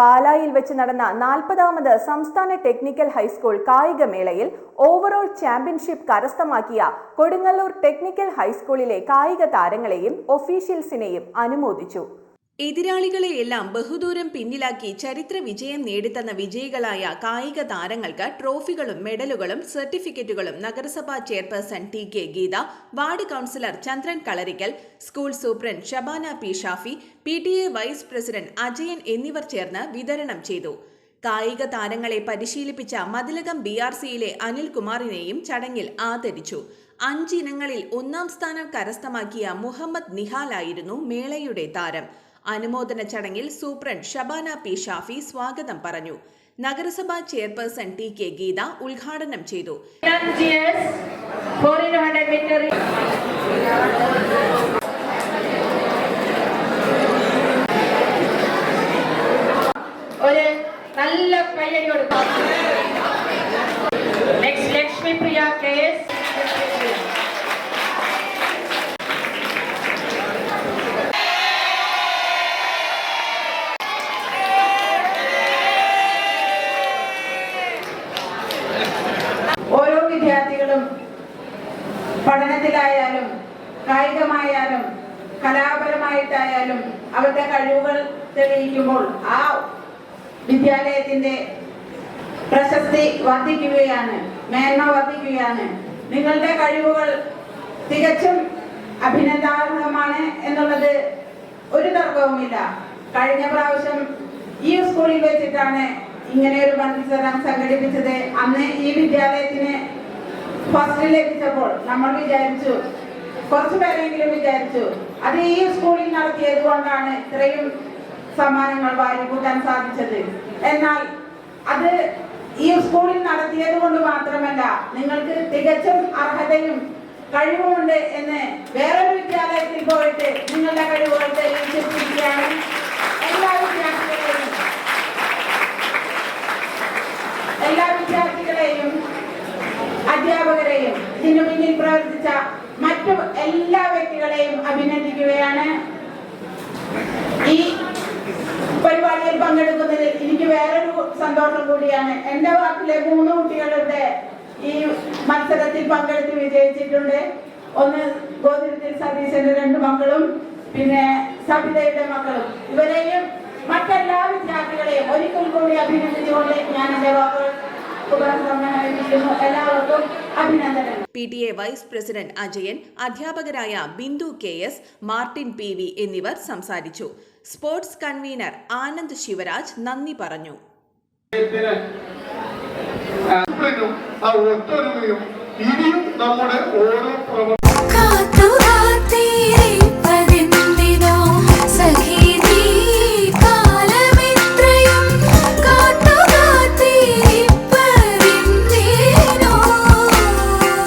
പാലായിൽ വെച്ച് നടന്ന നാൽപ്പതാമത് സംസ്ഥാന ടെക്നിക്കൽ ഹൈസ്കൂൾ കായികമേളയിൽ ഓവറോൾ ചാമ്പ്യൻഷിപ്പ് കരസ്ഥമാക്കിയ കൊടുങ്ങല്ലൂർ ടെക്നിക്കൽ ഹൈസ്കൂളിലെ കായിക താരങ്ങളെയും ഒഫീഷ്യൽസിനെയും അനുമോദിച്ചു. എതിരാളികളെയെല്ലാം ബഹുദൂരം പിന്നിലാക്കി ചരിത്ര വിജയം നേടിത്തന്ന വിജയികളായ കായിക താരങ്ങൾക്ക് ട്രോഫികളും മെഡലുകളും സർട്ടിഫിക്കറ്റുകളും നഗരസഭാ chairperson T K Geetha ward councillor Chandran Kalarikkal school superintendent Shabana P Shafi P T A vice president Ajayan എന്നിവർ ചേർന്ന് വിതരണം ചെയ്തു. കായിക താരങ്ങളെ പരിശീലിപ്പിച്ച മതിലകം ബി ആർ സിയിലെ അനിൽകുമാറിനെയും ചടങ്ങിൽ ആദരിച്ചു. അഞ്ചിനങ്ങളിൽ ഒന്നാം സ്ഥാനം കരസ്ഥമാക്കിയ മുഹമ്മദ് നിഹാലായിരുന്നു മേളയുടെ താരം. അനുമോദന ചടങ്ങിൽ സൂപ്രണ്ട് ഷബാന പി ഷാഫി സ്വാഗതം പറഞ്ഞു. നഗരസഭാ ചെയർപേഴ്സൺ ടി കെ ഗീത ഉദ്ഘാടനം ചെയ്തു. വിദ്യാർത്ഥികളും പഠനത്തിലായാലും കായികമായാലും കലാപരമായിട്ടായാലും അവരുടെ കഴിവുകൾ തെളിയിക്കുമ്പോൾ ആ വിദ്യാലയത്തിന്റെ പ്രശസ്തി വർദ്ധിക്കുകയാണ് മേന്മ വർദ്ധിക്കുകയാണ്. നിങ്ങളുടെ കഴിവുകൾ തികച്ചും അഭിനന്ദാർഹമാണ് എന്നുള്ളത് ഒരു തർക്കവുമില്ല. കഴിഞ്ഞ പ്രാവശ്യം ഈ സ്കൂളിൽ വെച്ചിട്ടാണ് ഇങ്ങനെ ഒരു മത്സരം സംഘടിപ്പിച്ചത്. അന്ന് ഈ വിദ്യാലയത്തിന് ഫസ്റ്റ് ലഭിച്ചപ്പോൾ നമ്മൾ വിചാരിച്ചു കുറച്ച് പേരെങ്കിലും വിചാരിച്ചു അത് ഈ സ്കൂളിൽ നടത്തിയത് കൊണ്ടാണ് ഇത്രയും സമ്മാനങ്ങൾ വാരിക്കൂട്ടാൻ സാധിച്ചത്. എന്നാൽ അത് ഈ സ്കൂളിൽ നടത്തിയത് കൊണ്ട് മാത്രമല്ല നിങ്ങൾക്ക് തികച്ചും അർഹതയും കഴിവുമുണ്ട് എന്ന് വേറൊരു വിദ്യാലയത്തിൽ പോയിട്ട് നിങ്ങളുടെ കഴിവുകൾ തെളിയിച്ചിരിക്കുകയാണ് എല്ലാ വിദ്യാർത്ഥികളെയും എല്ലാ വിദ്യാർത്ഥികളെയും അധ്യാപകരെയും ഇതിനു പിന്നിൽ പ്രവർത്തിച്ച മറ്റു എല്ലാ വ്യക്തികളെയും അഭിനന്ദിക്കുകയാണ്. ഈ പരിപാടിയിൽ പങ്കെടുക്കുന്നതിൽ എനിക്ക് വേറൊരു സന്തോഷം കൂടിയാണ്. എന്റെ വാക്കിലെ മൂന്ന് കുട്ടികളുടെ ഈ മത്സരത്തിൽ പങ്കെടുത്ത് വിജയിച്ചിട്ടുണ്ട്. ഒന്ന് ഗോതിരത്തിൽ സതീശന്റെ രണ്ട് മക്കളും പിന്നെ സബിതയുടെ മക്കളും. ഇവരെയും മറ്റെല്ലാ വിദ്യാർത്ഥികളെയും ഒരിക്കൽ കൂടി അഭിനന്ദിച്ചുകൊണ്ട് ഞാൻ എന്റെ വാക്കുകൾ ഉപസംഹരിക്കുന്നു എല്ലാവർക്കും P T A vice president Ajayan അധ്യാപകരായ Bindu K S Martin P V എന്നിവർ സംസാരിച്ചു. സ്പോർട്സ് കൺവീനർ ആനന്ദ് ശിവരാജ് നന്ദി പറഞ്ഞു. ഇനിയും നമ്മുടെ ഓരോ